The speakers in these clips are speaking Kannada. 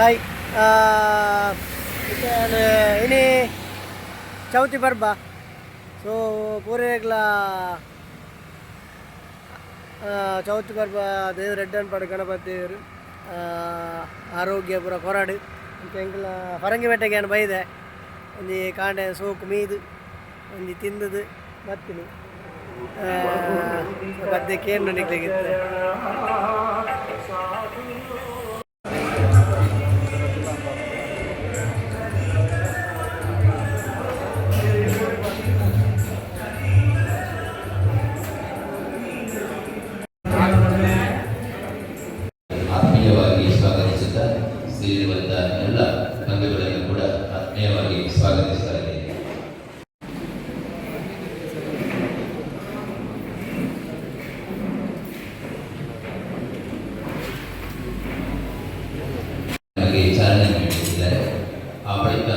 Hai, uh, ಚೌತಿ ಪರ್ಬ. So, ಪೂರೆಗ್ಲ ಚೌತಿ ಪರ್ಬ ದೇವ್ರ ಎಡ್ಡನ್ ಪಡ ಗಣಪತಿ ದೇವರು ಆರೋಗ್ಯ ಪೂರ ಕೊರಡು. ಎಂಕಲ ಹೊರಂಗಿ ಬೆಟ್ಟಗೆ ಏನು ಬೈದೆ. ಒಂಜಿ ಕಾಂಡೆ ಸೋಕು ಮೀದು ಒಂಜಿ ತಿಂದದು ಮತ್ತಿನಿ ಪದ್ಯಕ್ಕೆ ಏನು ನಿಗ್ಲಿಗಿತ್ತು ಎಲ್ಲ ಬಂಧುಗಳನ್ನು ಕೂಡ ಆತ್ಮೀಯವಾಗಿ ಸ್ವಾಗತಿಸ್ತಾ ಇದ್ದೇನೆ ನಮಗೆ ಚಾಲನೆ ನೀಡುತ್ತಿದ್ದಾರೆ ಆ ಬಳಿಕ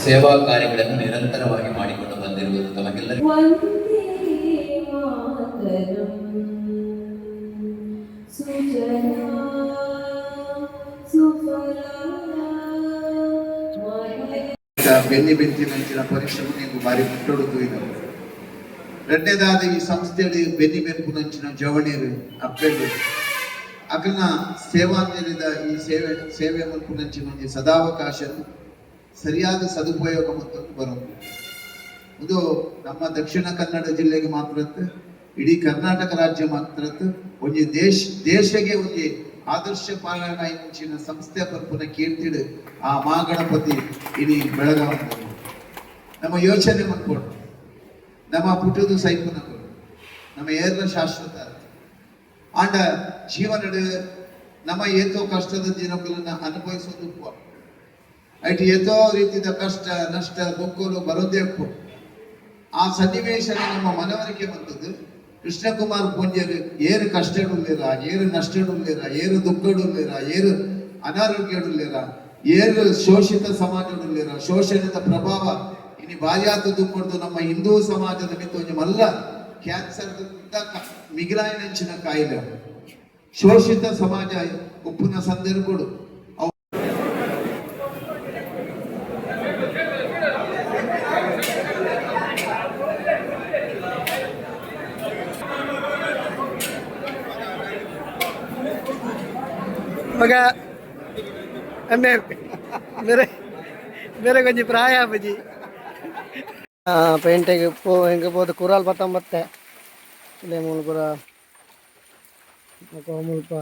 സേവാ കാര്യങ്ങളും നിരന്തരമായി മാടിക്കൊണ്ട് വന്നിരുന്നത് വെല്ലി ബെഞ്ചിന പരിശ്രമം രണ്ടേതാതെ ഈ സംസ്ഥയുടെ വെല്ലി ബെൻപ് നച്ചിന ജവളീർ അപ്പേണ്ടത് ಅಕಲ್ನ ನೀಡಿದ ಈ ಸೇವೆ ಸೇವೆ ಮಲ್ಪುನಂಚಿನ ಒಂಜಿ ಸದಾವಕಾಶ, ಸರಿಯಾದ ಸದುಪಯೋಗ ಮತ್ತು ಇದು ನಮ್ಮ ದಕ್ಷಿಣ ಕನ್ನಡ ಜಿಲ್ಲೆಗೆ ಮಾತ್ರ ಇಡೀ ಕರ್ನಾಟಕ ರಾಜ್ಯ ಮಾತ್ರ ಒಂದು ದೇಶ, ದೇಶಗೆ ಒಂದು ಆದರ್ಶ ಪಾಲನ ಇಂಚಿನ ಸಂಸ್ಥೆ ಪರ್ಪುನ ಕೀರ್ತಿಡು ಆ ಮಹಾಗಣಪತಿ ಇಡೀ ಬೆಳಗಾವಿ. ನಮ್ಮ ಯೋಚನೆ ಮಾಡ್ಕೊಂಡು ನಮ್ಮ ಪುಟ್ಟದು ಸೈಪುನ ನಮ್ಮ ಏರ್ಲ ಶಾಶ್ವತ. ಆಂಡ ಜೀವನ ನಮ್ಮ ಏತೋ ಕಷ್ಟದ ದಿನಗಳನ್ನ ಅನುಭವಿಸೋದು ಐಟಿ ಏತೋ ರೀತಿಯ ಕಷ್ಟ, ನಷ್ಟ ಬೊಕ್ಕಲು ಬರೋದೇ ಆ ಸನ್ನಿವೇಶ ನಮ್ಮ ಮನವರಿಕೆ ಬಂದದ್ದು. ಕೃಷ್ಣಕುಮಾರ್ ಪೂಂಜರು ಏರು ಕಷ್ಟಡುಲ್ಲೇರ ಏರು ನಷ್ಟಡುಲ್ಲೇರ ಏರು ದುಃಖಡುಲ್ಲೇರ ಏರು ಅನಾರೋಗ್ಯಡುಲ್ಲೇರ ಏರು ಶೋಷಿತ ಸಮಾಜಡುಲ್ಲೇರ ಶೋಷಣದ ಪ್ರಭಾವ. ಇನ್ನು ಬಾಲ್ಯಾತ ಕೊಡ್ದು ನಮ್ಮ ಹಿಂದೂ ಸಮಾಜದ ಮಿತ್ತು ಒಂಜಿ ಮಲ್ಲ ಕ್ಯಾನ್ಸರ್ ಮಿಗಿಲಾಯಿನಂಚಿನ ಕಾಯಿಲೆ. ಶೋಷಿತ ಸಮಾಜ ಉಪ್ಪುನ ಸಂದರ್ಭಗಳು. ಮಗ ಅನ್ನೇ ಬೇರೆ ಬೇರೆ ಗಂಜಿ ಪ್ರಾಯ ಬಜ್ಜಿ ಪೇಂಟಿಗೆ ಪೋ ಹೆಂಗೆ ಹೋದ ಕುರಾಲ್ ಬತ್ತಂಬತ್ತೆ ಇಲ್ಲೇ ಮೂಲಪುರ ಮುಲ್ಪ